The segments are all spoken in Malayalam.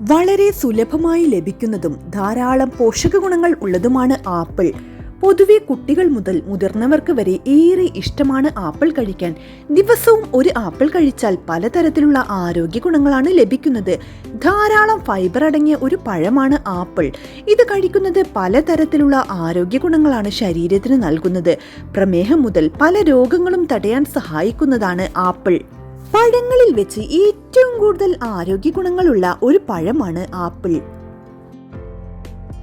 വളരെ സുലഭമായി ലഭിക്കുന്നതും ധാരാളം പോഷക ഗുണങ്ങൾ ഉള്ളതുമാണ് ആപ്പിൾ. പൊതുവെ കുട്ടികൾ മുതൽ മുതിർന്നവർക്ക് വരെ ഏറെ ഇഷ്ടമാണ് ആപ്പിൾ കഴിക്കാൻ. ദിവസവും ഒരു ആപ്പിൾ കഴിച്ചാൽ പലതരത്തിലുള്ള ആരോഗ്യ ഗുണങ്ങളാണ് ലഭിക്കുന്നത്. ധാരാളം ഫൈബർ അടങ്ങിയ ഒരു പഴമാണ് ആപ്പിൾ. ഇത് കഴിക്കുന്നത് പലതരത്തിലുള്ള ആരോഗ്യ ഗുണങ്ങളാണ് ശരീരത്തിന് നൽകുന്നത്. പ്രമേഹം മുതൽ പല രോഗങ്ങളും തടയാൻ സഹായിക്കുന്നതാണ് ആപ്പിൾ. പഴങ്ങളിൽ വെച്ച് ഏറ്റവും കൂടുതൽ ആരോഗ്യ ഗുണങ്ങളുള്ള ഒരു പഴമാണ് ആപ്പിൾ.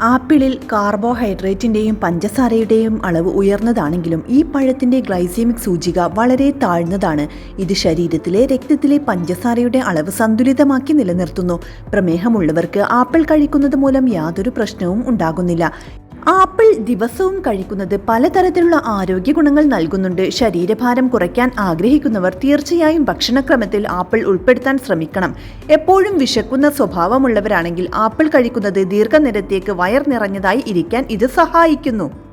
ആപ്പിളിൽ കാർബോഹൈഡ്രേറ്റിന്റെയും പഞ്ചസാരയുടെയും അളവ് ഉയർന്നതാണെങ്കിലും ഈ പഴത്തിന്റെ ഗ്ലൈസീമിക് സൂചിക വളരെ താഴ്ന്നതാണ്. ഇത് ശരീരത്തിലെ രക്തത്തിലെ പഞ്ചസാരയുടെ അളവ് സന്തുലിതമാക്കി നിലനിർത്തുന്നു. പ്രമേഹമുള്ളവർക്ക് ആപ്പിൾ കഴിക്കുന്നത് മൂലം യാതൊരു പ്രശ്നവും ഉണ്ടാകുന്നില്ല. ആപ്പിൾ ദിവസവും കഴിക്കുന്നത് പലതരത്തിലുള്ള ആരോഗ്യ ഗുണങ്ങൾ നൽകുന്നുണ്ട്. ശരീരഭാരം കുറയ്ക്കാൻ ആഗ്രഹിക്കുന്നവർ തീർച്ചയായും ഭക്ഷണക്രമത്തിൽ ആപ്പിൾ ഉൾപ്പെടുത്താൻ ശ്രമിക്കണം. എപ്പോഴും വിശക്കുന്ന സ്വഭാവമുള്ളവരാണെങ്കിൽ ആപ്പിൾ കഴിക്കുന്നത് ദീർഘനേരത്തേക്ക് വയർ നിറഞ്ഞതായി ഇരിക്കാൻ ഇത് സഹായിക്കുന്നു.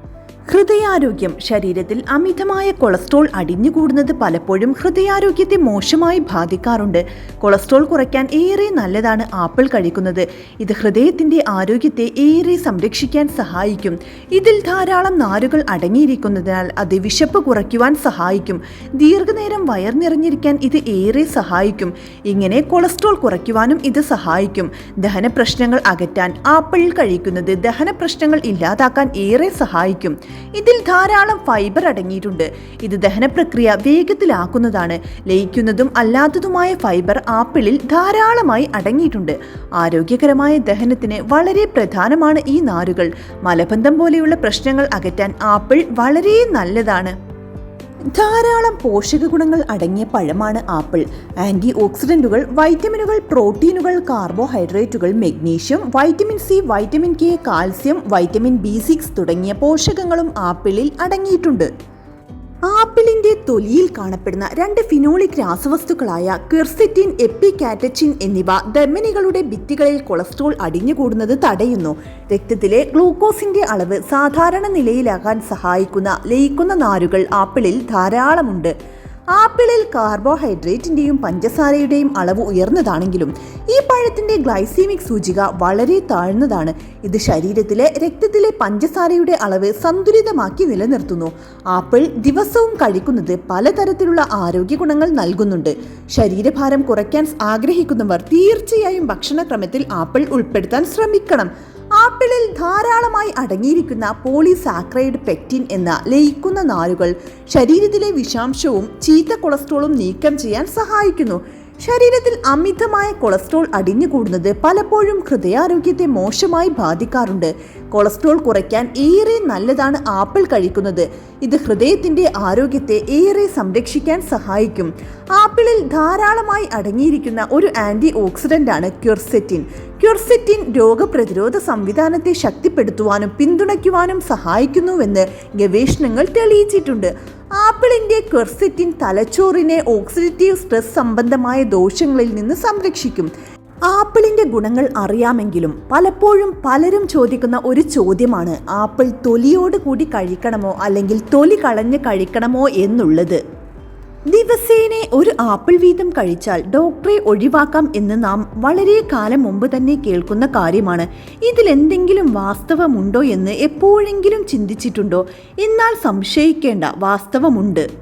ഹൃദയാരോഗ്യം ശരീരത്തിൽ അമിതമായ കൊളസ്ട്രോൾ അടിഞ്ഞുകൂടുന്നത് പലപ്പോഴും ഹൃദയാരോഗ്യത്തെ മോശമായി ബാധിക്കാറുണ്ട്. കൊളസ്ട്രോൾ കുറയ്ക്കാൻ ഏറെ നല്ലതാണ് ആപ്പിൾ കഴിക്കുന്നത്. ഇത് ഹൃദയത്തിന്റെ ആരോഗ്യത്തെ ഏറെ സംരക്ഷിക്കാൻ സഹായിക്കും. ഇതിൽ ധാരാളം നാരുകൾ അടങ്ങിയിരിക്കുന്നതിനാൽ അത് വിശപ്പ് കുറയ്ക്കുവാൻ സഹായിക്കും. ദീർഘനേരം വയർ നിറഞ്ഞിരിക്കാൻ ഇത് ഏറെ സഹായിക്കും. ഇങ്ങനെ കൊളസ്ട്രോൾ കുറയ്ക്കുവാനും ഇത് സഹായിക്കും. ദഹന പ്രശ്നങ്ങൾ അകറ്റാൻ ആപ്പിൾ കഴിക്കുന്നത് ദഹന പ്രശ്നങ്ങൾ ഇല്ലാതാക്കാൻ ഏറെ സഹായിക്കും. ഇതിൽ ധാരാളം ഫൈബർ അടങ്ങിയിട്ടുണ്ട്. ഇത് ദഹന പ്രക്രിയ വേഗത്തിലാക്കുന്നതാണ്. ലയിക്കുന്നതും അല്ലാത്തതുമായ ഫൈബർ ആപ്പിളിൽ ധാരാളമായി അടങ്ങിയിട്ടുണ്ട്. ആരോഗ്യകരമായ ദഹനത്തിന് വളരെ പ്രധാനമാണ് ഈ നാരുകൾ. മലബന്ധം പോലെയുള്ള പ്രശ്നങ്ങൾ അകറ്റാൻ ആപ്പിൾ വളരെ നല്ലതാണ്. ധാരാളം പോഷക ഗുണങ്ങൾ അടങ്ങിയ പഴമാണ് ആപ്പിൾ. ആന്റി ഓക്സിഡന്റുകൾ വൈറ്റമിനുകൾ പ്രോട്ടീനുകൾ കാർബോഹൈഡ്രേറ്റുകൾ magnesium vitamin C vitamin K calcium vitamin B six തുടങ്ങിയ പോഷകങ്ങളും ആപ്പിളിൽ അടങ്ങിയിട്ടുണ്ട്. ആപ്പിളിന്റെ തൊലിയിൽ കാണപ്പെടുന്ന രണ്ട് ഫിനോളിക് രാസവസ്തുക്കളായ ക്വിർസിറ്റിൻ എപ്പികാറ്റച്ചിൻ എന്നിവ ധമനികളുടെ ഭിത്തികളിൽ കൊളസ്ട്രോൾ അടിഞ്ഞുകൂടുന്നത് തടയുന്നു. രക്തത്തിലെ ഗ്ലൂക്കോസിന്റെ അളവ് സാധാരണ നിലയിലാകാൻ സഹായിക്കുന്ന ലയിക്കുന്ന നാരുകൾ ആപ്പിളിൽ ധാരാളമുണ്ട്. ആപ്പിളിൽ കാർബോഹൈഡ്രേറ്റിന്റെയും പഞ്ചസാരയുടെയും അളവ് ഉയർന്നതാണെങ്കിലും ഈ പഴത്തിന്റെ ഗ്ലൈസീമിക് സൂചിക വളരെ താഴ്ന്നതാണ്. ഇത് ശരീരത്തിലെ രക്തത്തിലെ പഞ്ചസാരയുടെ അളവ് സന്തുലിതമാക്കി നിലനിർത്തുന്നു. ആപ്പിൾ ദിവസവും കഴിക്കുന്നത് പലതരത്തിലുള്ള ആരോഗ്യ ഗുണങ്ങൾ നൽകുന്നുണ്ട്. ശരീരഭാരം കുറയ്ക്കാൻ ആഗ്രഹിക്കുന്നവർ തീർച്ചയായും ഭക്ഷണക്രമത്തിൽ ആപ്പിൾ ഉൾപ്പെടുത്താൻ ശ്രമിക്കണം. ആപ്പിളിൽ ധാരാളമായി അടങ്ങിയിരിക്കുന്ന പോളിസാക്രൈഡ് പെക്റ്റിൻ എന്ന ലയിക്കുന്ന നാരുകൾ ശരീരത്തിലെ വിഷാംശവും ചീത്ത കൊളസ്ട്രോളും നീക്കം ചെയ്യാൻ സഹായിക്കുന്നു. ശരീരത്തിൽ അമിതമായ കൊളസ്ട്രോൾ അടിഞ്ഞുകൂടുന്നത് പലപ്പോഴും ഹൃദയാരോഗ്യത്തെ മോശമായി ബാധിക്കാറുണ്ട്. കൊളസ്ട്രോൾ കുറയ്ക്കാൻ ഏറെ നല്ലതാണ് ആപ്പിൾ കഴിക്കുന്നത്. ഇത് ഹൃദയത്തിന്റെ ആരോഗ്യത്തെ ഏറെ സംരക്ഷിക്കാൻ സഹായിക്കും. ആപ്പിളിൽ ധാരാളമായി അടങ്ങിയിരിക്കുന്ന ഒരു ആന്റി ആണ് ക്യുർസെറ്റിൻ. ക്യുർസെറ്റിൻ രോഗപ്രതിരോധ സംവിധാനത്തെ ശക്തിപ്പെടുത്തുവാനും പിന്തുണയ്ക്കുവാനും സഹായിക്കുന്നുവെന്ന് ഗവേഷണങ്ങൾ തെളിയിച്ചിട്ടുണ്ട്. ആപ്പിളിന്റെ ക്വെർസെറ്റിൻ തലച്ചോറിനെ ഓക്സിഡേറ്റീവ് സ്ട്രെസ് സംബന്ധമായ ദോഷങ്ങളിൽ നിന്ന് സംരക്ഷിക്കും. ആപ്പിളിന്റെ ഗുണങ്ങൾ അറിയാമെങ്കിലും പലപ്പോഴും പലരും ചോദിക്കുന്ന ഒരു ചോദ്യമാണ് ആപ്പിൾ തൊലിയോട് കൂടി കഴിക്കണമോ അല്ലെങ്കിൽ തൊലി കളഞ്ഞ് കഴിക്കണമോ എന്നുള്ളത്? ദിവസേന ഒരു ആപ്പിൾ വീതം കഴിച്ചാൽ ഡോക്ടറെ ഒഴിവാക്കാം എന്ന് നാം വളരെ കാലം മുമ്പ് തന്നെ കേൾക്കുന്ന കാര്യമാണ്. ഇതിലെന്തെങ്കിലും വാസ്തവമുണ്ടോ എന്ന് എപ്പോഴെങ്കിലും ചിന്തിച്ചിട്ടുണ്ടോ? എന്നാൽ സംശയിക്കേണ്ട വാസ്തവമുണ്ട്.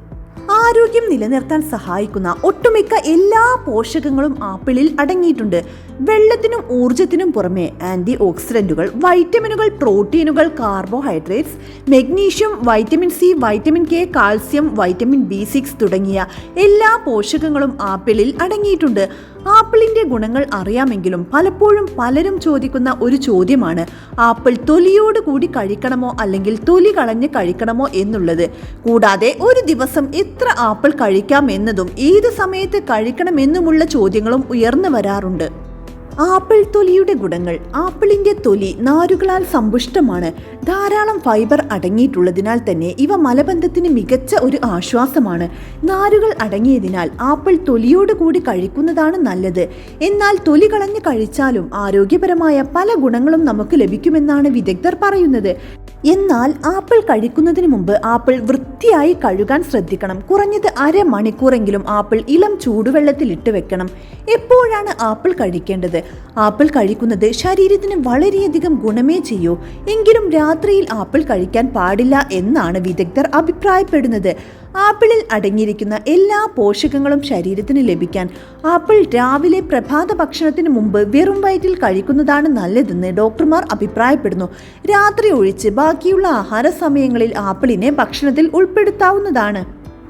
ആരോഗ്യം നിലനിർത്താൻ സഹായിക്കുന്ന ഒട്ടുമിക്ക എല്ലാ പോഷകങ്ങളും ആപ്പിളിൽ അടങ്ങിയിട്ടുണ്ട്. വെള്ളത്തിനും ഊർജത്തിനും പുറമെ ആന്റി ഓക്സിഡന്റുകൾ വൈറ്റമിനുകൾ പ്രോട്ടീനുകൾ carbohydrates magnesium vitamin C vitamin K calcium vitamin B six തുടങ്ങിയ എല്ലാ പോഷകങ്ങളും ആപ്പിളിൽ അടങ്ങിയിട്ടുണ്ട്. ആപ്പിളിന്റെ ഗുണങ്ങൾ അറിയാമെങ്കിലും പലപ്പോഴും പലരും ചോദിക്കുന്ന ഒരു ചോദ്യമാണ് ആപ്പിൾ തൊലിയോട് കൂടി കഴിക്കണമോ അല്ലെങ്കിൽ തൊലി കളഞ്ഞ് കഴിക്കണമോ എന്നുള്ളത്. കൂടാതെ ഒരു ദിവസം എത്ര ആപ്പിൾ കഴിക്കാം എന്നതും ഏത് സമയത്ത് കഴിക്കണമെന്നുമുള്ള ചോദ്യങ്ങളും ഉയർന്നു വരാറുണ്ട്. ആപ്പിൾ തൊലിയുടെ ഗുണങ്ങൾ. ആപ്പിളിന്റെ തൊലി നാരുകളാൽ സമ്പുഷ്ടമാണ്. ധാരാളം ഫൈബർ അടങ്ങിയിട്ടുള്ളതിനാൽ തന്നെ ഇവ മലബന്ധത്തിന് മികച്ച ഒരു ആശ്വാസമാണ്. നാരുകൾ അടങ്ങിയതിനാൽ ആപ്പിൾ തൊലിയോട് കൂടി കഴിക്കുന്നതാണ് നല്ലത്. എന്നാൽ തൊലി കളഞ്ഞ് കഴിച്ചാലും ആരോഗ്യപരമായ പല ഗുണങ്ങളും നമുക്ക് ലഭിക്കുമെന്നാണ് വിദഗ്ധർ പറയുന്നത്. എന്നാൽ ആപ്പിൾ കഴിക്കുന്നതിന് മുമ്പ് ആപ്പിൾ വൃത്തിയായി കഴുകാൻ ശ്രദ്ധിക്കണം. കുറഞ്ഞത് അരമണിക്കൂറെങ്കിലും ആപ്പിൾ ഇളം ചൂടുവെള്ളത്തിൽ ഇട്ട് വെക്കണം. എപ്പോഴാണ് ആപ്പിൾ കഴിക്കേണ്ടത്? ആപ്പിൾ കഴിക്കുന്നത് ശരീരത്തിന് വളരെയധികം ഗുണമേ ചെയ്യൂ. എങ്കിലും രാത്രിയിൽ ആപ്പിൾ കഴിക്കാൻ പാടില്ല എന്നാണ് വിദഗ്ധർ അഭിപ്രായപ്പെടുന്നത്. ആപ്പിളിൽ അടങ്ങിയിരിക്കുന്ന എല്ലാ പോഷകങ്ങളും ശരീരത്തിന് ലഭിക്കാൻ. ആപ്പിൾ രാവിലെ പ്രഭാത ഭക്ഷണത്തിന് മുമ്പ് വെറും വയറ്റിൽ കഴിക്കുന്നതാണ് നല്ലതെന്ന് ഡോക്ടർമാർ അഭിപ്രായപ്പെടുന്നു. രാത്രി ഒഴിച്ച് ബാക്കിയുള്ള ആഹാര സമയങ്ങളിൽ ആപ്പിളിനെ ഭക്ഷണത്തിൽ ഉൾപ്പെടുത്താവുന്നതാണ്.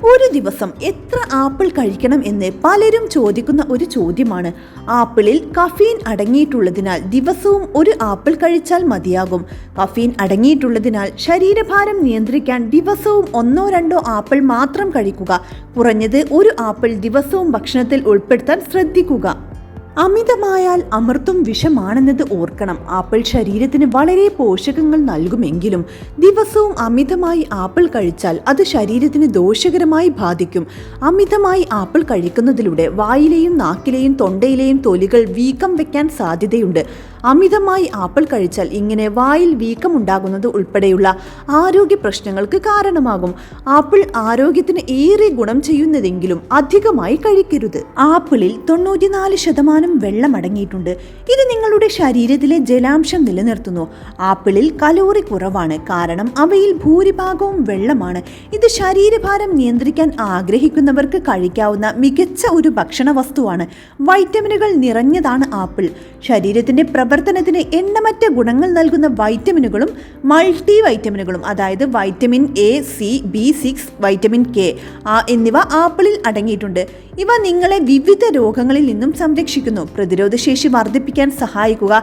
ഒരു ദിവസം എത്ര ആപ്പിൾ കഴിക്കണം എന്ന് പലരും ചോദിക്കുന്ന ഒരു ചോദ്യമാണ്. ആപ്പിളിൽ കഫീൻ അടങ്ങിയിട്ടുള്ളതിനാൽ ദിവസവും ഒരു ആപ്പിൾ കഴിച്ചാൽ മതിയാകും. കഫീൻ അടങ്ങിയിട്ടുള്ളതിനാൽ ശരീരഭാരം നിയന്ത്രിക്കാൻ ദിവസവും ഒന്നോ രണ്ടോ ആപ്പിൾ മാത്രം കഴിക്കുക. കുറഞ്ഞത് ഒരു ആപ്പിൾ ദിവസവും ഭക്ഷണത്തിൽ ഉൾപ്പെടുത്താൻ ശ്രദ്ധിക്കുക. അമിതമായാൽ അമൃതും വിഷമാണെന്നത് ഓർക്കണം. ആപ്പിൾ ശരീരത്തിന് വളരെ പോഷകങ്ങൾ നൽകുമെങ്കിലും ദിവസവും അമിതമായി ആപ്പിൾ കഴിച്ചാൽ അത് ശരീരത്തിന് ദോഷകരമായി ബാധിക്കും. അമിതമായി ആപ്പിൾ കഴിക്കുന്നതിലൂടെ വായിലെയും നാക്കിലെയും തൊണ്ടയിലെയും തൊലികൾ വീക്കം വയ്ക്കാൻ സാധ്യതയുണ്ട്. അമിതമായി ആപ്പിൾ കഴിച്ചാൽ ഇങ്ങനെ വായിൽ വീക്കമുണ്ടാകുന്നത് ഉൾപ്പെടെയുള്ള ആരോഗ്യ പ്രശ്നങ്ങൾക്ക് കാരണമാകും. ആപ്പിൾ ആരോഗ്യത്തിന് ഏറെ ഗുണം ചെയ്യുന്നതെങ്കിലും അധികമായി കഴിക്കരുത്. ആപ്പിളിൽ തൊണ്ണൂറ്റിനാല് ശതമാനം വെള്ളം അടങ്ങിയിട്ടുണ്ട്. ഇത് നിങ്ങളുടെ ശരീരത്തിലെ ജലാംശം നിലനിർത്തുന്നു. ആപ്പിളിൽ കലോറി കുറവാണ്. കാരണം അവയിൽ ഭൂരിഭാഗവും വെള്ളമാണ്. ഇത് ശരീരഭാരം നിയന്ത്രിക്കാൻ ആഗ്രഹിക്കുന്നവർക്ക് കഴിക്കാവുന്ന മികച്ച ഒരു ഭക്ഷണ വസ്തുവാണ് വൈറ്റമിനുകൾ നിറഞ്ഞതാണ് ആപ്പിൾ. ശരീരത്തിന്റെ പ്രവർത്തനത്തിന് എണ്ണമറ്റ ഗുണങ്ങൾ നൽകുന്ന വൈറ്റമിനുകളും മൾട്ടി വൈറ്റമിനുകളും അതായത് vitamin A C B six vitamin K ആ എന്നിവ ആപ്പിളിൽ അടങ്ങിയിട്ടുണ്ട്. ഇവ നിങ്ങളെ വിവിധ രോഗങ്ങളിൽ നിന്നും സംരക്ഷിക്കുന്നു. പ്രതിരോധശേഷി വർദ്ധിപ്പിക്കാൻ സഹായിക്കുക.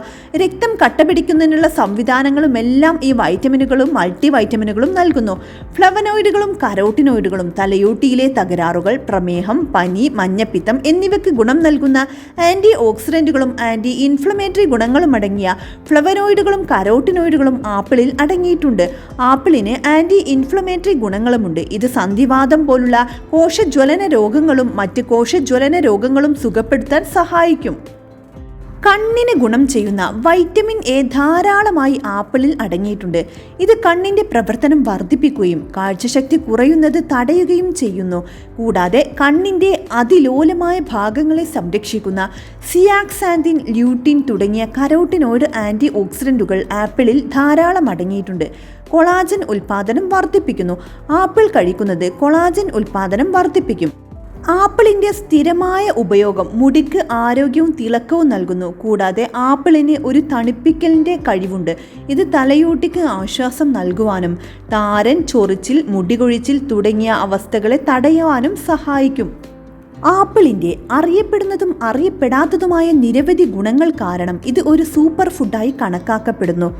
രക്തം കട്ടപിടിക്കുന്നതിനുള്ള സംവിധാനങ്ങളുമെല്ലാം ഈ വൈറ്റമിനുകളും മൾട്ടി വൈറ്റമിനുകളും നൽകുന്നു. ഫ്ലവനോയിഡുകളും കരോട്ടിനോയിഡുകളും തലയോട്ടിയിലെ തകരാറുകൾ പ്രമേഹം പനി മഞ്ഞപ്പിത്തം എന്നിവയ്ക്ക് ഗുണം നൽകുന്ന ആന്റി ഓക്സിഡന്റുകളും ആന്റി ഇൻഫ്ലമേറ്ററി ഗുണങ്ങളും അടങ്ങിയ ഫ്ലവനോയിഡുകളും കരോട്ടിനോയിഡുകളും ആപ്പിളിൽ അടങ്ങിയിട്ടുണ്ട്. ആപ്പിളിന് ആന്റി ഇൻഫ്ലമേറ്ററി ഗുണങ്ങളുമുണ്ട്. ഇത് സന്ധിവാദം പോലുള്ള കോശജ്വലന രോഗങ്ങളും മറ്റ് കോശജ്വലന രോഗങ്ങളും സുഖപ്പെടുത്താൻ സഹായിക്കും. കണ്ണിന് ഗുണം ചെയ്യുന്ന വൈറ്റമിൻ എ ധാരാളമായി ആപ്പിളിൽ അടങ്ങിയിട്ടുണ്ട്. ഇത് കണ്ണിന്റെ പ്രവർത്തനം വർദ്ധിപ്പിക്കുകയും കാഴ്ചശക്തി കുറയുന്നത് തടയുകയും ചെയ്യുന്നു. കൂടാതെ കണ്ണിന്റെ അതിലോലമായ ഭാഗങ്ങളെ സംരക്ഷിക്കുന്ന സിയാക്സാന്തിൻ ല്യൂട്ടിൻ തുടങ്ങിയ കരോട്ടിനോയിഡ് ആന്റി ഓക്സിഡന്റുകൾ ആപ്പിളിൽ ധാരാളം അടങ്ങിയിട്ടുണ്ട്. കൊളാജൻ ഉൽപാദനം വർദ്ധിപ്പിക്കുന്നു. ആപ്പിൾ കഴിക്കുന്നത് കൊളാജൻ ഉൽപാദനം വർദ്ധിപ്പിക്കും. ആപ്പിളിന്റെ സ്ഥിരമായ ഉപയോഗം മുടിക്ക് ആരോഗ്യവും തിളക്കവും നൽകുന്നു. കൂടാതെ ആപ്പിളിന് ഒരു തണുപ്പിക്കലിന്റെ കഴിവുണ്ട്. ഇത് തലയോട്ടിക്ക് ആശ്വാസം നൽകുവാനും താരൻ ചൊറിച്ചിൽ മുടികൊഴിച്ചിൽ തുടങ്ങിയ അവസ്ഥകളെ തടയുവാനും സഹായിക്കും. ആപ്പിളിന്റെ അറിയപ്പെടുന്നതും അറിയപ്പെടാത്തതുമായ നിരവധി ഗുണങ്ങൾ കാരണം ഇത് ഒരു സൂപ്പർ ഫുഡായി കണക്കാക്കപ്പെടുന്നു.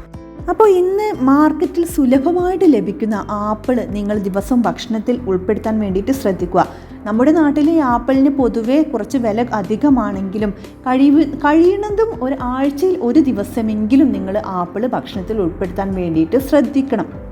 അപ്പോൾ ഇന്ന് മാർക്കറ്റിൽ സുലഭമായിട്ട് ലഭിക്കുന്ന ആപ്പിൾ നിങ്ങൾ ദിവസം ഭക്ഷണത്തിൽ ഉൾപ്പെടുത്താൻ വേണ്ടിയിട്ട് ശ്രദ്ധിക്കുക. നമ്മുടെ നാട്ടിൽ ഈ ആപ്പിളിന് പൊതുവേ കുറച്ച് വില അധികമാണെങ്കിലും കഴിവ് കഴിയുന്നതും ഒരു ആഴ്ചയിൽ ഒരു ദിവസമെങ്കിലും നിങ്ങൾ ആപ്പിൾ ഭക്ഷണത്തിൽ ഉൾപ്പെടുത്താൻ വേണ്ടിയിട്ട് ശ്രദ്ധിക്കണം.